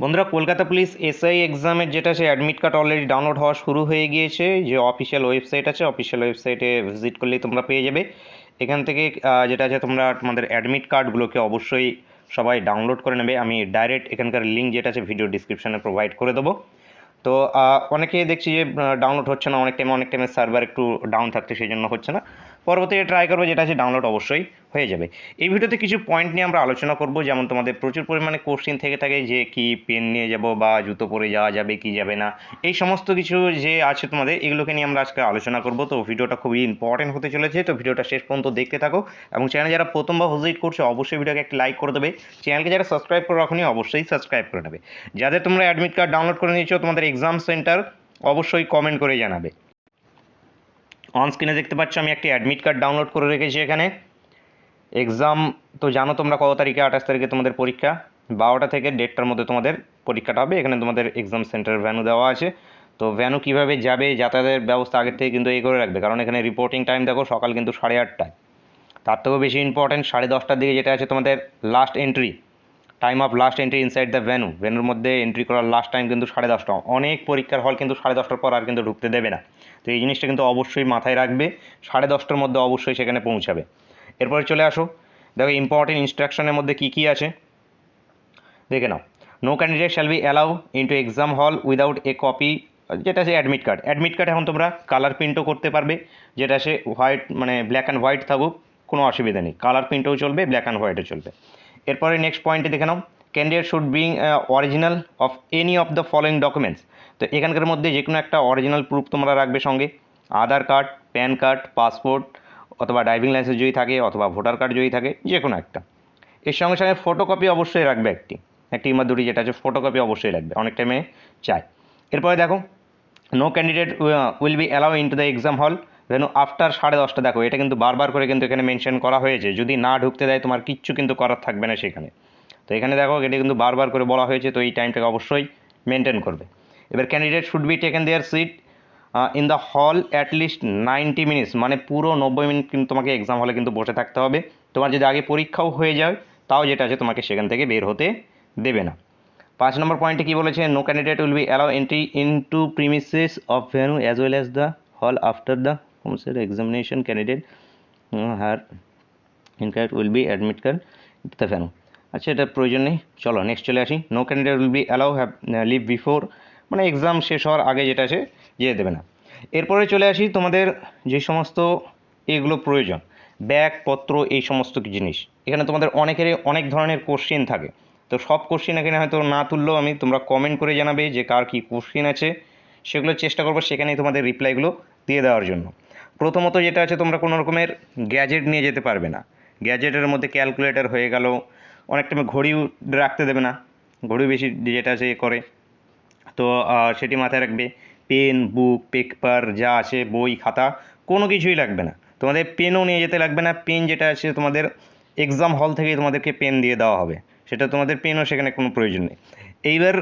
বন্ধুরা, Kolkata police SI এক্সামের যেটা সে অ্যাডমিট কার্ড অলরেডি ডাউনলোড হওয়া শুরু হয়ে গিয়েছে। যে অফিসিয়াল ওয়েবসাইট আছে অফিসিয়াল ওয়েবসাইটে ভিজিট করলেই তোমরা পেয়ে যাবে। এখান থেকে যেটা আছে, তোমরা তোমাদের অ্যাডমিট কার্ডগুলোকে অবশ্যই সবাই ডাউনলোড করে নেবে। আমি ডাইরেক্ট এখানকার লিঙ্ক যেটা আছে ভিডিও ডিসক্রিপশানে প্রোভাইড করে দেবো। তো অনেকে দেখছি যে ডাউনলোড হচ্ছে না, অনেক টাইমে অনেক টাইমে সার্ভার একটু ডাউন থাকতে সেই জন্য হচ্ছে না। পরবর্তীতে ট্রাই করব যেটা আছে ডাউনলোড অবশ্যই হয়ে যাবে। এই ভিডিওতে কিছু পয়েন্ট নিয়ে আমরা আলোচনা করব, যেমন তোমাদের প্রচুর পরিমাণে কোশ্চিন থেকে থাকে যে কি পেন নিয়ে যাব বা জুতো পরে যাওয়া যাবে কি যাবে না, এই সমস্ত কিছু যে আছে তোমাদের, এগুলোকে নিয়ে আমরা আজকে আলোচনা করব। তো ভিডিওটা খুবই ইম্পর্টেন্ট হতে চলেছে, তো ভিডিওটা শেষ পর্যন্ত দেখতে থাকো। এবং চ্যানেল যারা প্রথমবার ভিজিট করছ, অবশ্যই ভিডিওকে একটা লাইক করে দেবে। চ্যানেলকে যারা সাবস্ক্রাইব করে রাখনি, অবশ্যই সাবস্ক্রাইব করে নেবে। যাদের তোমরা অ্যাডমিট কার্ড ডাউনলোড করে নিয়েছো, তোমাদের এক্সাম সেন্টার অবশ্যই কমেন্ট করে জানাবে। অন স্ক্রিনে দেখতে পাচ্ছ, আমি একটি অ্যাডমিট কার্ড ডাউনলোড করে রেখেছি এখানে। এক্সাম তো জানো তোমরা কত তারিখে? আঠাশ তারিখে তোমাদের পরীক্ষা। বারোটা থেকে দেড়টার মধ্যে তোমাদের পরীক্ষাটা হবে। এখানে তোমাদের এক্সাম সেন্টার ভ্যানু দেওয়া আছে। তো ভ্যানু কীভাবে যাবে, যাতায়াতের ব্যবস্থা আগের থেকে কিন্তু এই করে রাখবে। কারণ এখানে রিপোর্টিং টাইম দেখো, সকাল কিন্তু সাড়ে আটটায়। তার থেকেও বেশি ইম্পর্টেন্ট সাড়ে দশটার দিকে যেটা আছে তোমাদের last entry time of last entry inside the venue ভ্যানুর মধ্যে এন্ট্রি করার লাস্ট টাইম কিন্তু সাড়ে দশটা। অনেক পরীক্ষার হল কিন্তু সাড়ে দশটার পর আর কিন্তু ঢুকতে দেবে না। তো এই জিনিসটা কিন্তু অবশ্যই মাথায় রাখবে। সাড়ে দশটার মধ্যে অবশ্যই সেখানে পৌঁছাবে। এরপরে চলে আসো। দেখো ইম্পর্টেন্ট ইনস্ট্রাকশনের মধ্যে কী কী আছে? দেখে নাও। No candidate shall be allow into exam hall without a copy যেটা আছে অ্যাডমিট কার্ড অ্যাডমিট কার্ড এখন তোমরা কালার প্রিন্টও করতে পারবে, যেটা সে হোয়াইট মানে ব্ল্যাক অ্যান্ড হোয়াইট থাকুক, কোনো অসুবিধা নেই। কালার প্রিন্টও চলবে ব্ল্যাক অ্যান্ড হোয়াইটও চলবে। এরপরে নেক্সট পয়েন্টে দেখে নাও। Candidate should bring original of any of the following documents তো এখানকার মধ্যে যে কোনো একটা অরিজিনাল প্রুফ তোমরা রাখবে সঙ্গে। Aadhaar card, pan card, passport, অথবা ড্রাইভিং লাইসেন্স যদি থাকে, অথবা ভোটার কার্ড যদি থাকে যে কোনো একটা। এর সঙ্গে সঙ্গে ফটোকপি অবশ্যই রাখবে একটি। একটি কিংবা দুটি, যেটা আছে ফটোকপি অবশ্যই রাখবে, অনেক টাইমে চাই এরপরে দেখো no candidate will be allow in to the exam hall venue after সাড়ে দশটা, দেখো, এটা কিন্তু বারবার করে কিন্তু এখানে মেনশন করা হয়েছে। যদি না ঢুকতে দেয়, তোমার কিচ্ছু কিন্তু করার থাকবে না সেখানে। তো এখানে দেখো এটা কিন্তু বারবার করে বলা হয়েছে, তো এই টাইমটাকে অবশ্যই মেনটেন করবে। এবার candidate should be taken their seat in the hall at least ninety minutes মানে পুরো নব্বই মিনিট কিন্তু তোমাকে এক্সাম হলে কিন্তু বসে থাকতে হবে। তোমার যদি আগে পরীক্ষাও হয়ে যায়, তাও যেটা আছে তোমাকে সেখান থেকে বের হতে দেবে না। পাঁচ নম্বর পয়েন্টে কী বলেছে? No candidate will be allow entry in to premises of venue as well as the hall after the examination candidate her incorrect will be admit card the venue আচ্ছা এটা প্রয়োজন নেই। চলো নেক্সট চলে আসি। No candidate will be allow have leave before মানে exam শেষ হওয়ার আগে যেটা আছে যেতে দেবে না। এরপরে চলে আসি তোমাদের যে সমস্ত এগুলো প্রয়োজন। ব্যাগপত্র এই সমস্ত জিনিস। এখানে তোমাদের অনেকেরই অনেক ধরনের কোশ্চেন থাকে। তো সব কোশ্চেন এখানে হয়তো না তুললেও আমি তোমরা কমেন্ট করে জানাবে যে কার কী কোশ্চেন আছে। সেগুলো চেষ্টা করব সেখানেই তোমাদের রিপ্লাইগুলো দিয়ে দেওয়ার জন্য। প্রথমত যেটা আছে, তোমরা কোনো রকমের গ্যাজেট নিয়ে যেতে পারবে না। গ্যাজেটের মধ্যে ক্যালকুলেটর হয়ে গেল অনেক টাইমে ঘড়িও রাখতে দেবে না। ঘড়ি বেশি যেটা এ করে। তো সেটি মাথায় রাখবে। পেন, বুক, পেপার, যা আছে, বই, খাতা, কোনো কিছুই লাগবে না। তোমাদের পেনও নিয়ে যেতে লাগবে না। পেন যেটা আছে, তোমাদের এক্সাম হল থেকেই তোমাদেরকে পেন দিয়ে দেওয়া হবে। সেটা তোমাদের পেনও সেখানে কোনো প্রয়োজন নেই। এইবার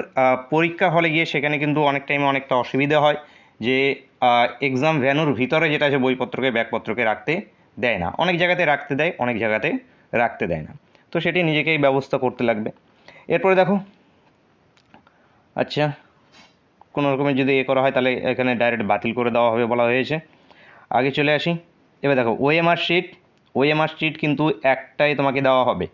পরীক্ষা হলে গিয়ে সেখানে কিন্তু অনেক টাইমে অনেকটা অসুবিধা হয় যে এক্সাম ভ্যানুর ভিতরে যেটা আছে, বইপত্রকে, ব্যাগপত্রকে রাখতে দেয় না। অনেক জায়গাতে রাখতে দেয়, অনেক জায়গাতে রাখতে দেয় না। তো সেটি নিজেকেই ব্যবস্থা করতে লাগবে। এরপরে দেখো আচ্ছা কোনো রকমের যদি এ করা হয় তাহলে এখানে ডাইরেক্ট বাতিল করে দেওয়া হবে বলা হয়েছে। আগে চলে আসি, এবার দেখো ওএমআর শিট ওএমআর শিট কিন্তু একটাই তোমাকে দেওয়া হবে।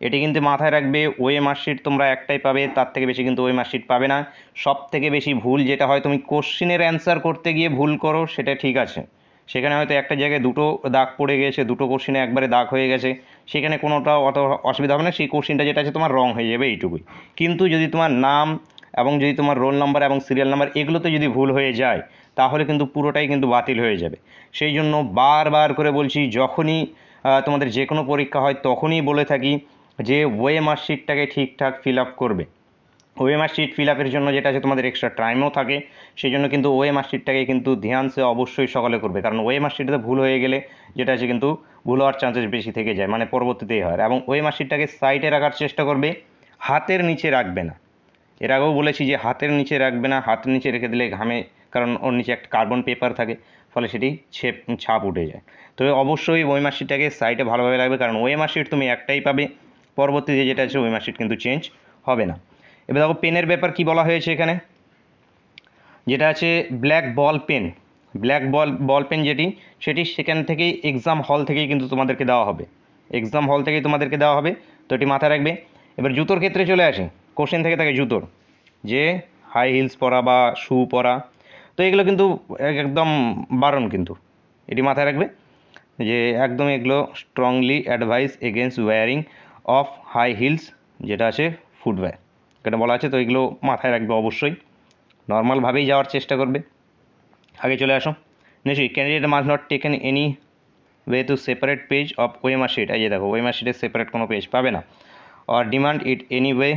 এটি কিন্তু মাথায় রাখবে ওএমআর শিট তোমরা একটাই পাবে, তার থেকে বেশি কিন্তু ওএমআর শিট পাবে না। সব থেকে বেশি ভুল যেটা হয়, তুমি কোশ্চিনের অ্যান্সার করতে গিয়ে ভুল করো, সেটা ঠিক আছে। সেখানে হয়তো একটা জায়গায় দুটো দাগ পড়ে গেছে, দুটো কোশ্চিনে একবারে দাগ হয়ে গেছে। সেখানে কোনোটা অত অসুবিধা হবে না, সেই কোশ্চিনটা যেটা আছে তোমার রং হয়ে যাবে এইটুকুই। কিন্তু যদি তোমার নাম এবং যদি তোমার রোল নাম্বার এবং সিরিয়াল নাম্বার এগুলোতে যদি ভুল হয়ে যায়, তাহলে কিন্তু পুরোটাই কিন্তু বাতিল হয়ে যাবে। সেই জন্য বারবার করে বলছি, যখনই তোমাদের যে কোনো পরীক্ষা হয়, তখনই বলে থাকি যে, ওয়ে মার্কশিটটাকে ঠিকঠাক ফিল আপ করবে। ওয়ে শিট ফিল আপের জন্য যেটা আছে, তোমাদের এক্সট্রা টাইমও থাকে। সেই জন্য কিন্তু ওয়ে শিটটাকে কিন্তু ধ্যান সে অবশ্যই সকালে করবে। কারণ ওয়ে মার্কশিটে ভুল হয়ে গেলে যেটা আছে কিন্তু ভুল হওয়ার চান্সেস বেশি থেকে যায় মানে পরবর্তীতেই হয়। এবং ওয়ে মার্কশিটটাকে সাইডে রাখার চেষ্টা করবে, হাতের নিচে রাখবে না। এর আগেও বলেছি যে হাতের নিচে রাখবে না, হাতের নিচে রেখে দিলে ঘামে, কারণ ওর নিচে একটা কার্বন পেপার থাকে, ফলে সেটি ছেপ, ছাপ উঠে যায়। তবে অবশ্যই ওই মার্কশিটটাকে সাইডে ভালোভাবে রাখবে, কারণ ওই মার্কশিট তুমি একটাই পাবে। পরবর্তীতে যেটা আছে ওই মার্কশিট কিন্তু চেঞ্জ হবে না। এবার দেখো পেনের ব্যাপার কি বলা হয়েছে এখানে? যেটা আছে black ball pen black ball ball pen যেটি, সেটি সেখান থেকেই এক্সাম হল থেকেই কিন্তু তোমাদেরকে দেওয়া হবে। এক্সাম হল থেকেই তোমাদেরকে দেওয়া হবে। তো এটি মাথায় রাখবে। এবার জুতোর ক্ষেত্রে চলে আসে। কোশ্চেন থেকে থাকে জুতোর। যে হাই হিলস পরা বা শু পরা, তো এগুলো কিন্তু একদম বারণ কিন্তু। এটি মাথায় রাখবে যে একদম এগুলো strongly advise against wearing of high heels যেটা আছে ফুটওয়্যার এটা বলা আছে, তো এগুলো মাথায় রাখবে অবশ্যই। নর্মালভাবেই যাওয়ার চেষ্টা করবে। আগে চলে আসো। নিশ্চয়ই candidate must not taken any way to separate page of ওয়েমার শিট এই যে দেখো ওয়েমার শিটে সেপারেট কোনো পেজ পাবে না। আর ডিমান্ড ইট এনি ওয়ে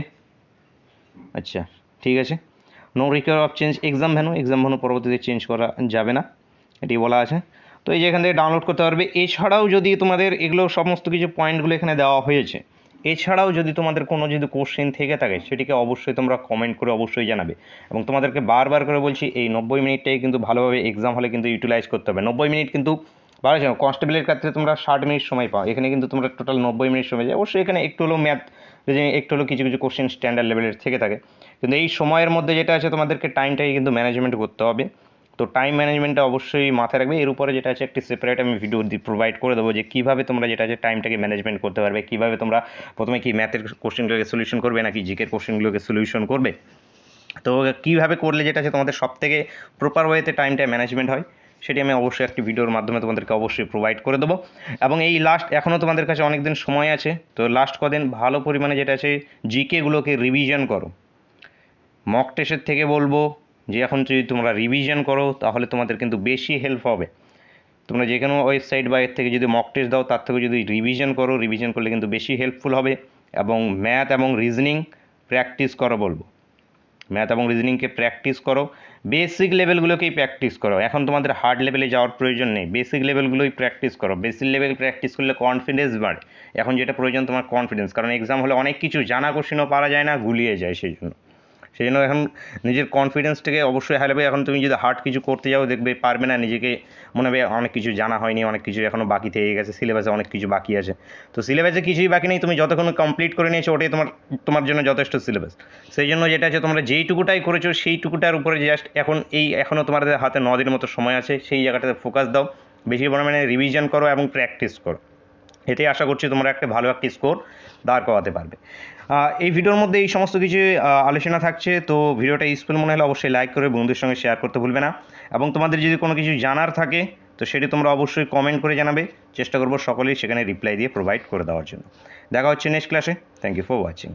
আচ্ছা ঠিক আছে। No require of change exam venue exam venue পরবর্তীতে চেঞ্জ করা যাবে না। এটি বলা আছে। তো এই যে এখান থেকে ডাউনলোড করতে পারবে। এছাড়াও যদি তোমাদের এগুলো সমস্ত কিছু পয়েন্টগুলো এখানে দেওয়া হয়েছে এছাড়াও যদি তোমাদের কোনো যদি কোশ্চেন থেকে থাকে, সেটিকে অবশ্যই তোমরা কমেন্ট করে অবশ্যই জানাবে। এবং তোমাদেরকে বারবার করে বলছি, এই নব্বই মিনিটটাই কিন্তু ভালোভাবে এক্সাম হলে কিন্তু ইউটিলাইজ করতে হবে। নব্বই মিনিট কিন্তু ভালো আছে কনস্টেবলের ক্ষেত্রে তোমরা ষাট মিনিট সময় পাও। এখানে কিন্তু তোমরা টোটাল নব্বই মিনিট সময় যায় অবশ্যই এখানে একটু হলেও ম্যাথ যদি একটু হলেও কিছু কিছু কোশ্চেন স্ট্যান্ডার্ড লেভেলের থেকে থাকে। কিন্তু এই সময়ের মধ্যে যেটা আছে, তোমাদেরকে টাইমটাই কিন্তু ম্যানেজমেন্ট করতে হবে। তো টাইম ম্যানেজমেন্টটা অবশ্যই মাথায় রাখবে। এর উপরে যেটা আছে, একটি সেপারেট আমি ভিডিও প্রোভাইড করে দেবো যে কীভাবে তোমরা যেটা আছে টাইমটাকে ম্যানেজমেন্ট করতে পারবে। কীভাবে তোমরা প্রথমে কি ম্যাথের কোশ্চেনগুলোকে সলিউশন করবে, নাকি জিকের কোশ্চেনগুলোকে সলিউশন করবে? তো কীভাবে করলে যেটা আছে, তোমাদের সব থেকে প্রপার ওয়েতে টাইমটা ম্যানেজমেন্ট হয়, সেটি আমি অবশ্যই একটি ভিডিওর মাধ্যমে তোমাদেরকে অবশ্যই প্রোভাইড করে দেবো। এবং এই লাস্ট এখনও তোমাদের কাছে অনেক দিন সময় আছে, তো লাস্ট কদিন ভালো পরিমাণে যেটা আছে জিকেগুলোকে রিভিশন করো। মক টেস্টের থেকে বলব যে এখন যদি তোমরা রিভিশন করো, তাহলে তোমাদের কিন্তু বেশি হেল্প হবে। তোমরা যে কোনো ওয়েবসাইট বা এর থেকে যদি মক টেস্ট দাও, তার থেকে যদি রিভিশন করো রিভিশন করলে কিন্তু বেশি হেল্পফুল হবে এবং ম্যাথ এবং রিজনিং প্র্যাকটিস করো বলব। ম্যাথ এবং রিজনিংকে প্র্যাকটিস করো। বেসিক লেভেলগুলোকেই প্র্যাকটিস করো। এখন তোমাদের হার্ড লেভেলে যাওয়ার প্রয়োজন নেই। বেসিক লেভেলগুলোই প্র্যাকটিস করো। বেসিক লেভেল প্র্যাকটিস করলে কনফিডেন্স বাড়ে। এখন যেটা প্রয়োজন তোমার কনফিডেন্স কারণ এক্সাম হলে অনেক কিছু জানা কোশ্চেনও পারা যায় না, গুলিয়ে যায় সেই জন্য। সেই জন্য এখন নিজের কনফিডেন্সটাকে অবশ্যই হারাবে এখন তুমি যদি হার্ড কিছু করতে যাও, দেখবে পারবে না নিজেকে। মনে হবে অনেক কিছু জানা হয়নি, অনেক কিছু এখনও বাকি থেকে গেছে সিলেবাসে অনেক কিছু বাকি আছে। তো সিলেবাসে কিছুই বাকি নেই, তুমি যতক্ষণ কমপ্লিট করে নিয়েছো, ওটাই তোমার তোমার জন্য যথেষ্ট সিলেবাস সেই জন্য যেটা আছে, তোমরা যেইটুকুটাই করেছ, সেইটুকুটার উপরে জাস্ট এখন এই এখনও তোমাদের হাতে ন দিনের মতো সময় আছে। সেই জায়গাটাতে ফোকাস দাও। বেশি পরিমাণে রিভিশন করো এবং প্র্যাকটিস করো। এতে আশা করছি তোমরা একটা ভালো একটা স্কোর দাঁড় করাতে পারবে। এই ভিডিওর মধ্যে এই সমস্ত কিছু আলোচনা থাকছে, তো ভিডিওটা স্কুল মনে হলে অবশ্যই লাইক করে বন্ধুদের সঙ্গে শেয়ার করতে ভুলবে না। এবং তোমাদের যদি কোনো কিছু জানার থাকে, তো সেটি তোমরা অবশ্যই কমেন্ট করে জানাবে। চেষ্টা করব সকলেই সেখানে রিপ্লাই দিয়ে প্রোভাইড করে দেওয়ার জন্য। দেখা হচ্ছে নেক্সট ক্লাসে থ্যাংক ইউ ফর ওয়াচিং